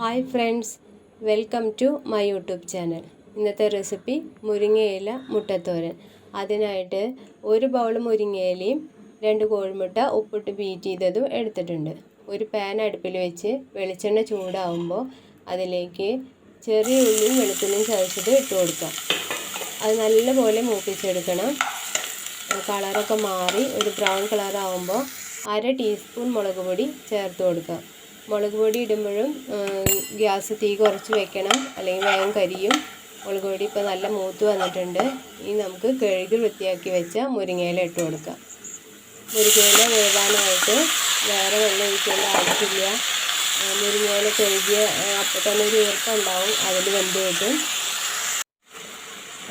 Hi friends welcome to my YouTube channel ഇന്നത്തെ recipe മുരിങ്ങയില മുട്ടത്തോരൻ. അതിനായിട്ട് ഒരു ബൗൾ മുരിങ്ങയിലയും രണ്ട് കോഴിമുട്ട ഉപ്പിട്ട് ബീറ്റ് ചെയ്തതും എടുത്തിട്ടുണ്ട്. ഒരു പാൻ അടുപ്പിൽ വെച്ച് വെളിച്ചെണ്ണ ചൂടാവുമ്പോൾ അതിലേക്ക് ചെറിയ ഉള്ളിയും വെളുത്തുള്ളിയും ചതച്ചിട്ട് ഇട്ട് കൊടുക്കാം. അത് നല്ലപോലെ മൂപ്പിച്ചെടുക്കണം. കളറൊക്കെ മാറി ഒരു ബ്രൗൺ കളറാവുമ്പോൾ അര ടീസ്പൂൺ മുളക് പൊടി ചേർത്ത് കൊടുക്കാം. മുളക് പൊടി ഇടുമ്പോഴും ഗ്യാസ് തീ കുറച്ച് വെക്കണം. അല്ലെങ്കിൽ വേഗം കരിയും. മുളക് പൊടി ഇപ്പോൾ നല്ല മൂത്ത് വന്നിട്ടുണ്ട്. ഇനി നമുക്ക് കഴുകി വൃത്തിയാക്കി വെച്ച മുരിങ്ങയില ഇട്ട് കൊടുക്കാം. മുരിങ്ങയില വേവാനായിട്ട് വേറെ വെള്ളം ഒഴിക്കേണ്ട ആവശ്യമില്ല. മുരിങ്ങയില കഴുകിയ അപ്പോൾ തന്നെ ഒരു ഈർപ്പം ഉണ്ടാവും അതിൽ വെന്ത് കിട്ടും.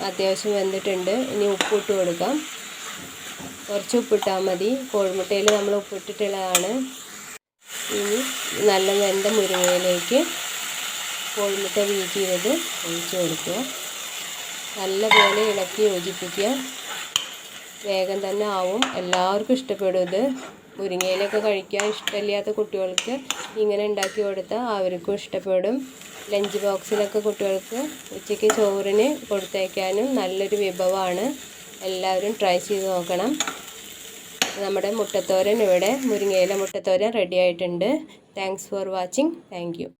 അത്യാവശ്യം വെന്തിട്ടുണ്ട്. ഇനി ഉപ്പിട്ട് കൊടുക്കാം. കുറച്ച് ഉപ്പിട്ടാൽ മതി. കോഴിമുട്ടയിൽ നമ്മൾ ഉപ്പിട്ടിട്ടുള്ളതാണ്. ഇനി നല്ല വെന്ത മുരിങ്ങയിലേക്ക് കോഴിമുട്ട ചെയ്തത് ഒഴിച്ച് കൊടുക്കുക. നല്ലപോലെ ഇളക്കി യോജിപ്പിക്കുക. വേഗം തന്നെ ആവും. എല്ലാവർക്കും ഇഷ്ടപ്പെടും ഇത്. മുരിങ്ങയിലൊക്കെ കഴിക്കാൻ ഇഷ്ടമില്ലാത്ത കുട്ടികൾക്ക് ഇങ്ങനെ ഉണ്ടാക്കി കൊടുത്താൽ അവർക്കും ഇഷ്ടപ്പെടും. ലഞ്ച് ബോക്സിലൊക്കെ കുട്ടികൾക്ക് ഉച്ചയ്ക്ക് ചോറിന് കൊടുത്തേക്കാനും നല്ലൊരു വിഭവമാണ്. എല്ലാവരും ട്രൈ ചെയ്ത് നോക്കണം. നമ്മുടെ മുട്ടത്തോരൻ ഇവിടെ മുരിങ്ങയില മുട്ടത്തോരൻ റെഡി ആയിട്ടുണ്ട്. Thanks for watching thank